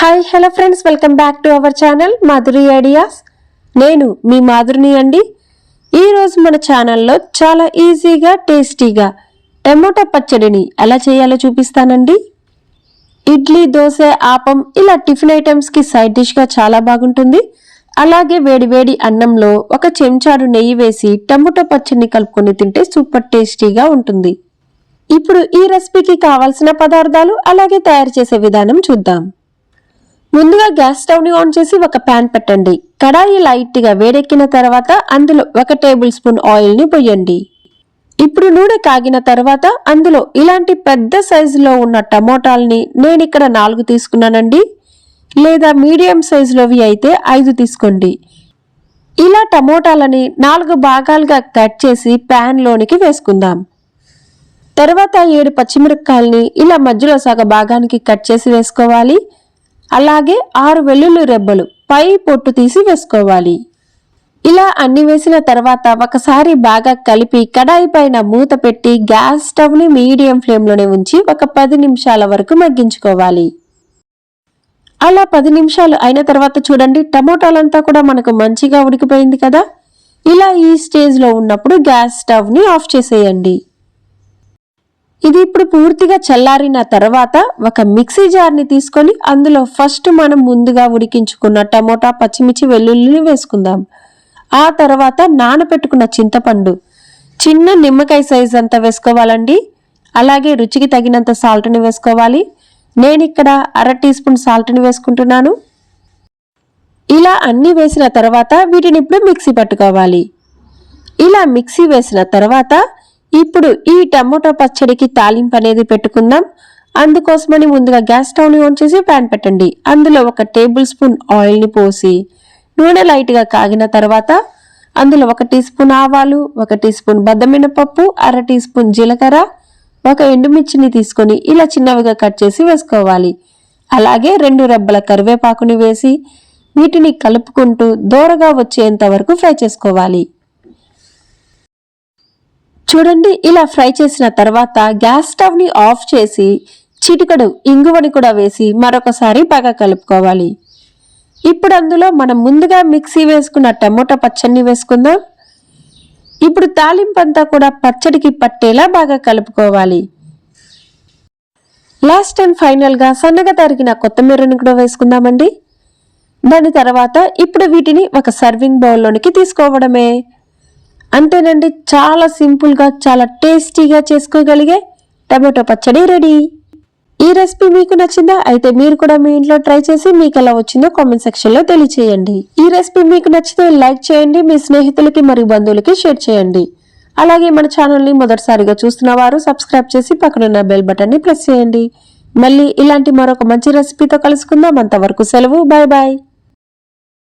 Hi hello friends welcome back to our channel Madhuri ideas నేను మీ మాధురిని అండి. ఈరోజు మన ఛానల్లో చాలా ఈజీగా టేస్టీగా టమోటా పచ్చడిని ఎలా చేయాలో చూపిస్తానండి. ఇడ్లీ దోశ ఆపం ఇలా టిఫిన్ ఐటమ్స్కి సైడ్ డిష్గా చాలా బాగుంటుంది. అలాగే వేడివేడి అన్నంలో ఒక చెంచాడు నెయ్యి వేసి టమోటా పచ్చడిని కలుపుకొని తింటే సూపర్ టేస్టీగా ఉంటుంది. ఇప్పుడు ఈ రెసిపీకి కావాల్సిన పదార్థాలు అలాగే తయారు చేసే విధానం చూద్దాం. ముందుగా గ్యాస్ స్టవ్ని ఆన్ చేసి ఒక ప్యాన్ పెట్టండి. కడాయి లైట్గా వేడెక్కిన తర్వాత అందులో ఒక టేబుల్ స్పూన్ ఆయిల్ని పోయండి. ఇప్పుడు నూనె కాగిన తర్వాత అందులో ఇలాంటి పెద్ద సైజులో ఉన్న టమోటాల్ని నేను ఇక్కడ నాలుగు తీసుకున్నానండి. లేదా మీడియం సైజులోవి అయితే ఐదు తీసుకోండి. ఇలా టమోటాలని నాలుగు భాగాలుగా కట్ చేసి ప్యాన్ లోనికి వేసుకుందాం. తర్వాత ఏడు పచ్చిమిరపకాయల్ని ఇలా మధ్యలో సగ భాగానికి కట్ చేసి వేసుకోవాలి. అలాగే ఆరు వెల్లుల్లి రెబ్బలు పై పొట్టు తీసి వేసుకోవాలి. ఇలా అన్ని వేసిన తర్వాత ఒకసారి బాగా కలిపి కడాయి పైన మూత పెట్టి గ్యాస్ స్టవ్ని మీడియం ఫ్లేమ్లోనే ఉంచి ఒక పది నిమిషాల వరకు మగ్గించుకోవాలి. అలా పది నిమిషాలు అయిన తర్వాత చూడండి టమోటాలంతా కూడా మనకు మంచిగా ఉడికిపోయింది కదా? ఇలా ఈ స్టేజ్లో ఉన్నప్పుడు గ్యాస్ స్టవ్ని ఆఫ్ చేసేయండి. ఇది ఇప్పుడు పూర్తిగా చల్లారిన తర్వాత ఒక మిక్సీ జార్ని తీసుకొని అందులో ఫస్ట్ మనం ముందుగా ఉడికించుకున్న టమోటా పచ్చిమిర్చి వెల్లుల్లిని వేసుకుందాం. ఆ తర్వాత నానబెట్టుకున్న చింతపండు. చిన్న నిమ్మకాయ సైజ్ అంతా వేసుకోవాలండి. అలాగే రుచికి తగినంత సాల్ట్ని వేసుకోవాలి. నేను ఇక్కడ అర టీ స్పూన్ సాల్ట్ని వేసుకుంటున్నాను. ఇలా అన్నీ వేసిన తర్వాత వీటిని ఇప్పుడు మిక్సీ పట్టుకోవాలి. ఇలా మిక్సీ వేసిన తర్వాత ఇప్పుడు ఈ టమోటా పచ్చడికి తాలింపు అనేది పెట్టుకుందాం. అందుకోసమని ముందుగా గ్యాస్ స్టవ్ని ఆన్ చేసి ప్యాన్ పెట్టండి. అందులో ఒక టేబుల్ స్పూన్ ఆయిల్ని పోసి నూనె లైట్గా కాగిన తర్వాత అందులో ఒక టీ స్పూన్ ఆవాలు ఒక టీ స్పూన్ బద్దమినపప్పు అర టీ స్పూన్ జీలకర్ర ఒక ఎండుమిర్చిని తీసుకొని ఇలా చిన్నవిగా కట్ చేసి వేసుకోవాలి. అలాగే రెండు రెబ్బల కరివేపాకుని వేసి వీటిని కలుపుకుంటూ దూరగా వచ్చేంత వరకు ఫ్రై చేసుకోవాలి. చూడండి ఇలా ఫ్రై చేసిన తర్వాత గ్యాస్ స్టవ్ని ఆఫ్ చేసి చిటికడు ఇంగువని కూడా వేసి మరొకసారి బాగా కలుపుకోవాలి. ఇప్పుడు అందులో మనం ముందుగా మిక్సీ వేసుకున్న టమోటా పచ్చడిని వేసుకుందాం. ఇప్పుడు తాలింపు అంతా కూడా పచ్చడికి పట్టేలా బాగా కలుపుకోవాలి. లాస్ట్ అండ్ ఫైనల్గా సన్నగా తరిగిన కొత్తిమీరని కూడా వేసుకుందామండి. దాని తర్వాత ఇప్పుడు వీటిని ఒక సర్వింగ్ బౌల్లోనికి తీసుకోవడమే. అంతేనండి చాలా సింపుల్గా చాలా టేస్టీగా చేసుకోగలిగే టమాటో పచ్చడి రెడీ. ఈ రెసిపీ మీకు నచ్చిందా? అయితే మీరు కూడా మీ ఇంట్లో ట్రై చేసి మీకు ఎలా వచ్చిందో కామెంట్ సెక్షన్లో తెలియచేయండి. ఈ రెసిపీ మీకు నచ్చితే లైక్ చేయండి మీ స్నేహితులకి మరియు బంధువులకి షేర్ చేయండి. అలాగే మన ఛానల్ని మొదటిసారిగా చూస్తున్న వారు సబ్స్క్రైబ్ చేసి పక్కనున్న బెల్ బటన్ని ప్రెస్ చేయండి. మళ్ళీ ఇలాంటి మరొక మంచి రెసిపీతో కలుసుకుందాం. అంతవరకు సెలవు. Bye bye.